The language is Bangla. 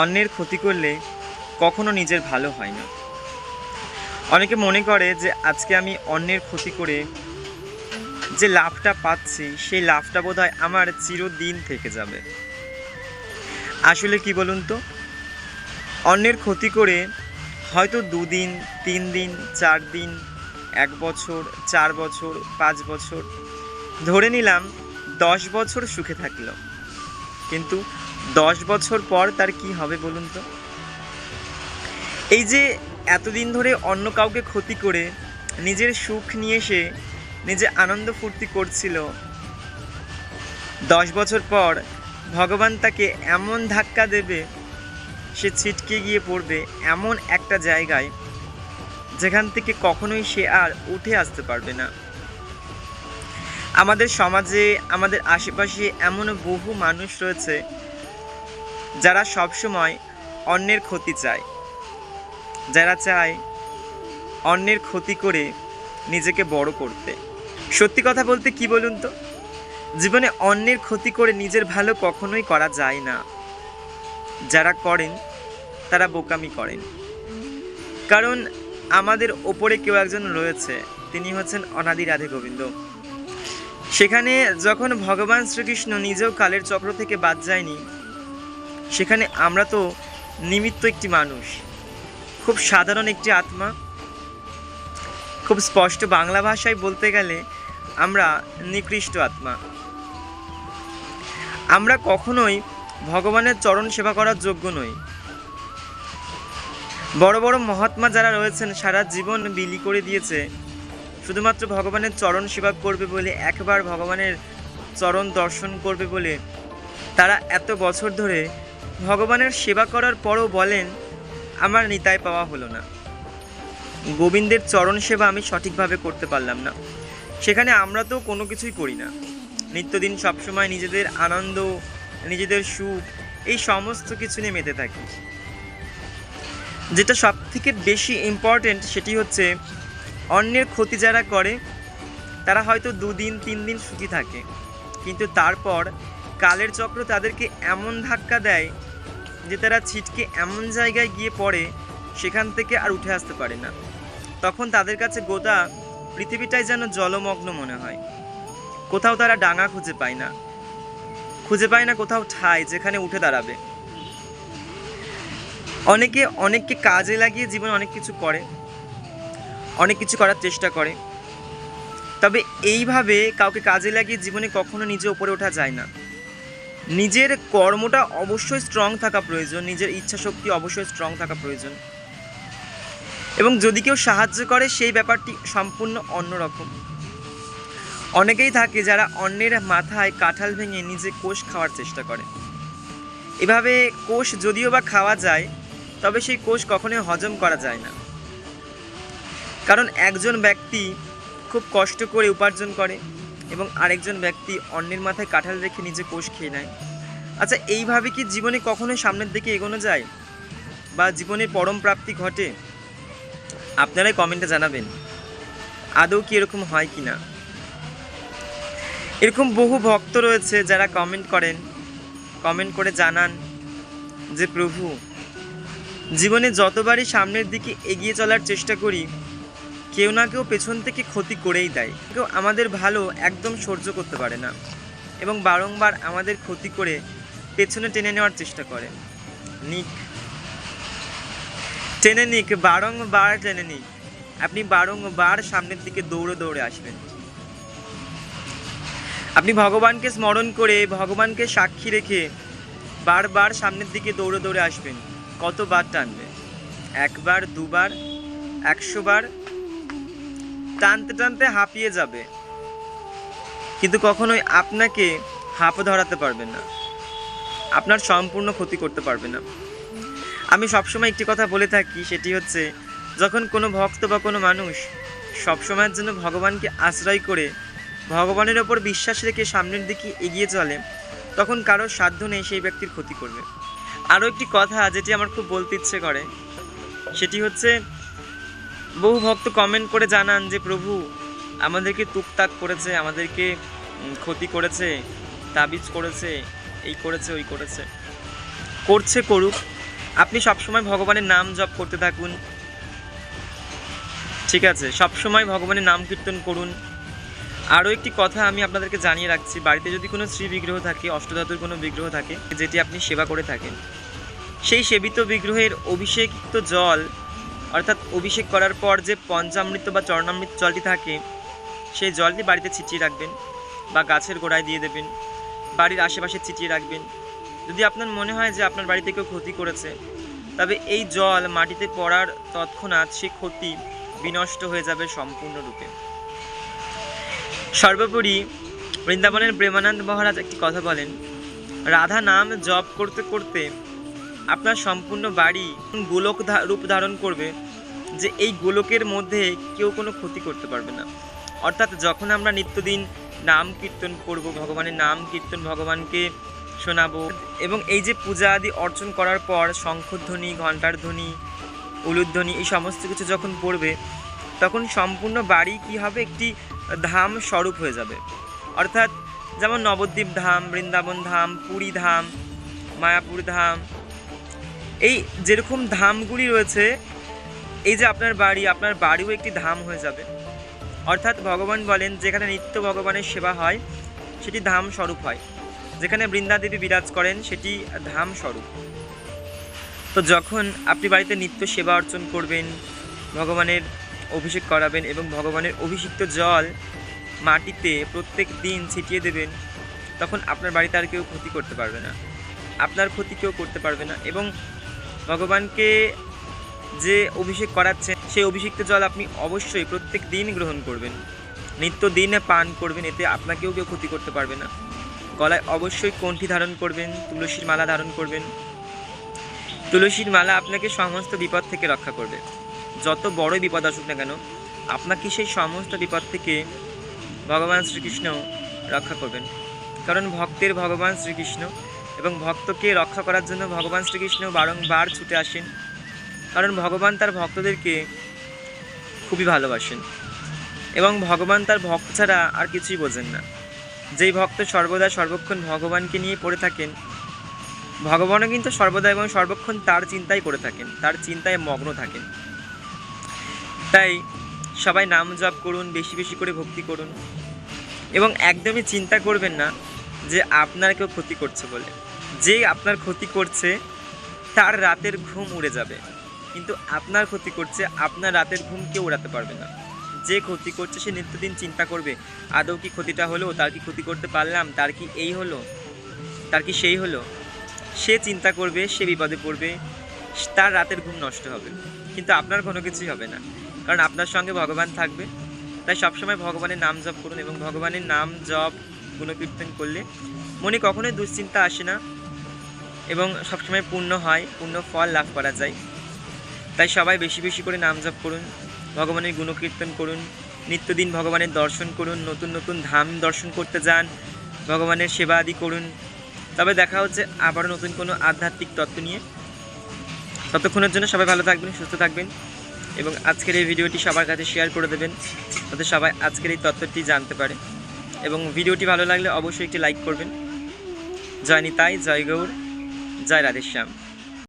অন্যের ক্ষতি করলে কখনো নিজের ভালো হয় না। অনেকে মনে করে যে আজকে আমি অন্যের ক্ষতি করে যে লাভটা পাচ্ছি, সেই লাভটা বোধ হয় আমার চিরদিন থেকে যাবে। আসলে কি বলুন তো? অন্যের ক্ষতি করে হয়তো দুদিন তিন দিন চার দিন এক বছর, চার বছর, পাঁচ বছর ধরে নিলাম দশ বছর সুখে থাকল কিন্তু দশ বছর পর তার কি হবে বলুন তো? এই যে এতদিন ধরে অন্য কাউকে ক্ষতি করে, নিজের সুখ নিয়ে এসে নিজে আনন্দ ফুর্তি করছিল, দশ বছর পর ভগবান তাকে এমন ধাক্কা দেবে, সে ছিটকে গিয়ে পড়বে এমন একটা জায়গায়, যেখান থেকে কখনোই সে আর উঠে আসতে পারবে না। আমাদের সমাজে, আমাদের আশেপাশে এমন বহু মানুষ রয়েছে যারা সবসময় অন্যের ক্ষতি চায়। যারা চায় অন্যের ক্ষতি করে নিজেকে বড় করতে। সত্যি কথা বলতে কি বলুন তো? জীবনে অন্যের ক্ষতি করে নিজের ভালো কখনোই করা যায় না। যারা করেন, তারা বোকামি করেন। কারণ আমাদের ওপরে কেউ একজন রয়েছে, তিনি হচ্ছেন অনাদি রাধে গোবিন্দ। সেখানে যখন ভগবান শ্রীকৃষ্ণ নিজেও কালের চক্র থেকে বাদ যায়নি, সেখানে আমরা তো নিমিত্ত একটি মানুষ। খুব সাধারণ একটি আত্মা। খুব স্পষ্ট বাংলা ভাষায় বলতে গেলে আমরা নিকৃষ্ট আত্মা। আমরা কখনোই ভগবানের চরণ সেবা করার যোগ্য নই। বড় বড় মহাত্মা যারা রয়েছেন, সারা জীবন বিলি করে দিয়েছে শুধুমাত্র ভগবানের চরণ সেবা করবে বলে, একবার ভগবানের চরণ দর্শন করবে বলে তারা এত বছর ধরে ভগবানের সেবা করার পরও বলেন, আমার নিতায় পাওয়া হলো না। গোবিন্দের চরণ সেবা আমি সঠিকভাবে করতে পারলাম না। সেখানে আমরা তো কোনো কিছুই করি না। নিত্যদিন সবসময় নিজেদের আনন্দ, নিজেদের সুখ, এই সমস্ত কিছু নিয়ে মেতে থাকি। যেটা সব থেকে বেশি ইম্পর্টেন্ট সেটি হচ্ছে অন্যের ক্ষতি যারা করে, তারা হয়তো দুদিন তিন দিন সুখী থাকে। কিন্তু তারপর কালের চক্র তাদেরকে এমন ধাক্কা দেয় যে তারা ছিটকে এমন জায়গায় গিয়ে পড়ে, সেখান থেকে আর উঠে আসতে পারে না। তখন তাদের কাছে গোটা পৃথিবীটাই যেন জলমগ্ন মনে হয়। কোথাও তারা ডাঙা খুঁজে পায় না। খুঁজে পায় না কোথাও ঠাই যেখানে উঠে দাঁড়াবে। অনেকে অনেককে কাজে লাগিয়ে জীবনে অনেক কিছু করে। অনেক কিছু করার চেষ্টা করে। তবে এইভাবে কাউকে কাজে লাগিয়ে জীবনে কখনো নিজে ওপরে ওঠা যায় না। নিজের কর্মটা অবশ্যই স্ট্রং থাকা প্রয়োজন, নিজের ইচ্ছা শক্তি অবশ্যই স্ট্রং থাকা প্রয়োজন। এবং যদি কেউ সাহায্য করে, সেই ব্যাপারটি সম্পূর্ণ অন্যরকম। অনেকেই থাকে যারা অন্যের মাথায় কাঁঠাল ভেঙে নিজে কোষ খাওয়ার চেষ্টা করে। এভাবে কোষ যদিও বা খাওয়া যায়, তবে সেই কোষ কখনোই হজম করা যায় না। কারণ একজন ব্যক্তি খুব কষ্ট করে উপার্জন করে এবং আরেকজন ব্যক্তি অন্যের মাথায় কাঁঠাল রেখে নিজে কোষ খেয়ে নেয়। আচ্ছা এইভাবে কি জীবনে কখনোই সামনের দিকে এগোনো যায়? বা জীবনের পরম প্রাপ্তি ঘটে? আপনারাই কমেন্টে জানাবেন। আদৌ কি এরকম হয় কি না? এরকম বহু ভক্ত রয়েছে যারা কমেন্ট করেন, কমেন্ট করে জানান যে, প্রভু, জীবনে যতবারই সামনের দিকে এগিয়ে চলার চেষ্টা করি কেউ না কেউ পেছন থেকে ক্ষতি করেই দেয়। কেউ আমাদের ভালো একদম সহ্য করতে পারে না এবং বারংবার আমাদের ক্ষতি করে পেছনে টেনে নেওয়ার চেষ্টা করে। নিক। টেনে নিক, বারংবার টেনে নিক। আপনি বারংবার সামনের দিকে দৌড়ে দৌড়ে আসবেন। আপনি ভগবানকে স্মরণ করে, ভগবানকে সাক্ষী রেখে বারবার সামনের দিকে দৌড়ে দৌড়ে আসবেন। কতবার টানবে? একবার, দুবার, একশো বার? টানতে টানতে হাঁপিয়ে যাবে। কিন্তু কখনোই আপনাকে হাঁপ ধরাতে পারবে না। আপনার সম্পূর্ণ ক্ষতি করতে পারবে না। আমি সবসময় একটি কথা বলে থাকি, সেটি হচ্ছে, যখন কোনো ভক্ত বা কোনো মানুষ সবসময়ের জন্য ভগবানকে আশ্রয় করে ভগবানের ওপর বিশ্বাস রেখে সামনের দিকে এগিয়ে চলে, তখন কারোর সাধ্য নেই সেই ব্যক্তির ক্ষতি করবে। আরও একটি কথা যেটি আমার খুব বলতে ইচ্ছে করে, সেটি হচ্ছে বহু ভক্ত কমেন্ট করে জানান যে, প্রভু, আমাদেরকে তুকতাক করেছে, আমাদেরকে ক্ষতি করেছে, তাবিজ করেছে, এই করেছে, ওই করেছে। করছে করুক। আপনি সবসময় ভগবানের নাম জপ করতে থাকুন। ঠিক আছে, সবসময় ভগবানের নাম কীর্তন করুন। আরও একটি কথা আমি আপনাদেরকে জানিয়ে রাখছি। বাড়িতে যদি কোনো শ্রী বিগ্রহ থাকে, অষ্টধাতুর কোনো বিগ্রহ থাকে, যেটি আপনি সেবা করে থাকেন, সেই সেবিত বিগ্রহের অভিষেকিত জল অর্থাৎ অভিষেক করার পর যে পঞ্চামৃত বা চরণামৃত জলটি থাকে, সেই জলটি বাড়িতে ছিটিয়ে রাখবেন বা গাছের গোড়ায় দিয়ে দেবেন, বাড়ির আশেপাশে ছিটিয়ে রাখবেন। যদি আপনার মনে হয় যে আপনার বাড়িতে কেউ ক্ষতি করেছে, তবে এই জল মাটিতে পড়ার তৎক্ষণাৎ সেই ক্ষতি বিনষ্ট হয়ে যাবে সম্পূর্ণরূপে। সর্বোপরি বৃন্দাবনের প্রেমানন্দ মহারাজ একটি কথা বলেন, রাধা নাম জপ করতে করতে আপনার সম্পূর্ণ বাড়ি গোলক রূপ ধারণ করবে যে এই গোলকের মধ্যে কেউ কোনো ক্ষতি করতে পারবে না। অর্থাৎ যখন আমরা নিত্যদিন নাম কীর্তন করব, ভগবানের নাম কীর্তন ভগবানকে শোনাবো এবং এই যে পূজা আদি অর্চন করার পর শঙ্খধ্বনি ঘণ্টার ধ্বনি উলুধ্বনি এই সমস্ত কিছু যখন পড়বে, তখন সম্পূর্ণ বাড়ি কি হবে? একটি ধাম স্বরূপ হয়ে যাবে। অর্থাৎ যেমন নবদ্বীপ ধাম, বৃন্দাবন ধাম, পুরী ধাম, মায়াপুর ধাম এই যেরকম ধামগুলি রয়েছে, এই যে আপনার বাড়ি, আপনার বাড়িও একটি ধাম হয়ে যাবে। অর্থাৎ ভগবান বলেন, যেখানে নিত্য ভগবানের সেবা হয়, সেটি ধাম স্বরূপ হয়। যেখানে বৃন্দাদেবী বিরাজ করেন, সেটি ধাম স্বরূপ। তো যখন আপনি বাড়িতে নিত্য সেবা অর্চন করবেন, ভগবানের অভিষেক করাবেন এবং ভগবানের অভিষিক্ত জল মাটিতে প্রত্যেক দিন ছিটিয়ে দেবেন, তখন আপনার বাড়িতে আর কেউ ক্ষতি করতে পারবে না। আপনার ক্ষতি কেউ করতে পারবে না এবং ভগবানকে যে অভিষেক করাচ্ছেন, সেই অভিষিক্ত জল আপনি অবশ্যই প্রত্যেক দিন গ্রহণ করবেন। নিত্য দিনে পান করবেন, এতে আপনাকেও কেউ ক্ষতি করতে পারবে না। গলায় অবশ্যই কণ্ঠি ধারণ করবেন, তুলসীর মালা ধারণ করবেন। তুলসীর মালা আপনাকে সমস্ত বিপদ থেকে রক্ষা করবে। যত বড় বিপদ আসুক না কেন, আপনাকে সেই সমস্ত বিপদ থেকে ভগবান শ্রীকৃষ্ণ রক্ষা করবেন। কারণ ভক্তের ভগবান শ্রীকৃষ্ণ এবং ভক্তকে রক্ষা করার জন্য ভগবান শ্রীকৃষ্ণ বারংবার ছুটে আসেন। কারণ ভগবান তার ভক্তদেরকে খুবই ভালোবাসেন। এবং ভগবান তার ভক্ত ছাড়া আর কিছুই বোঝেন না। যেই ভক্ত সর্বদা সর্বক্ষণ ভগবানকে নিয়ে পড়ে থাকেন, ভগবানও কিন্তু সর্বদা এবং সর্বক্ষণ তার চিন্তাই করে থাকেন, তার চিন্তায় মগ্ন থাকেন। তাই সবাই নাম জপ করুন, বেশি বেশি করে ভক্তি করুন। এবং একদমই চিন্তা করবেন না যে আপনার কেউ ক্ষতি করছে বলে। যে আপনার ক্ষতি করছে, তার রাতের ঘুম উড়ে যাবে। কিন্তু আপনার ক্ষতি করছে, আপনার রাতের ঘুম কেউ উড়াতে পারবে না। যে ক্ষতি করছে, সে নিত্যদিন চিন্তা করবে, আদৌ কি ক্ষতিটা হলো? তার কি ক্ষতি করতে পারলাম? তার কি এই হলো? তার কি সেই হলো? সে চিন্তা করবে, সে বিপদে পড়বে, তার রাতের ঘুম নষ্ট হবে। কিন্তু আপনার কোনো কিছুই হবে না। কারণ আপনার সঙ্গে ভগবান থাকবে। তাই সবসময় ভগবানের নাম জপ করুন এবং ভগবানের নাম জপ, গুণকীর্তন করলে মনে কখনোই দুশ্চিন্তা আসে না। এবং সবসময় পূর্ণ হয়, পূর্ণ ফল লাভ করা যায়। তাই সবাই বেশি বেশি করে নাম জপ করুন, ভগবানের গুণকীর্তন করুন, নিত্যদিন ভগবানের দর্শন করুন, নতুন নতুন ধাম দর্শন করতে যান, ভগবানের সেবা আদি করুন। তবে দেখা হচ্ছে আবারও নতুন কোনো আধ্যাত্মিক তত্ত্ব নিয়ে। ততক্ষণের জন্য সবাই ভালো থাকবেন, সুস্থ থাকবেন এবং আজকের এই ভিডিওটি সবার কাছে শেয়ার করে দেবেন, যাতে সবাই আজকের এই তত্ত্বটি জানতে পারে। এবং ভিডিওটি ভালো লাগলে অবশ্যই একটি লাইক করবেন। জয় নিতাই, জয় গৌর। জয় রাধেশ্যাম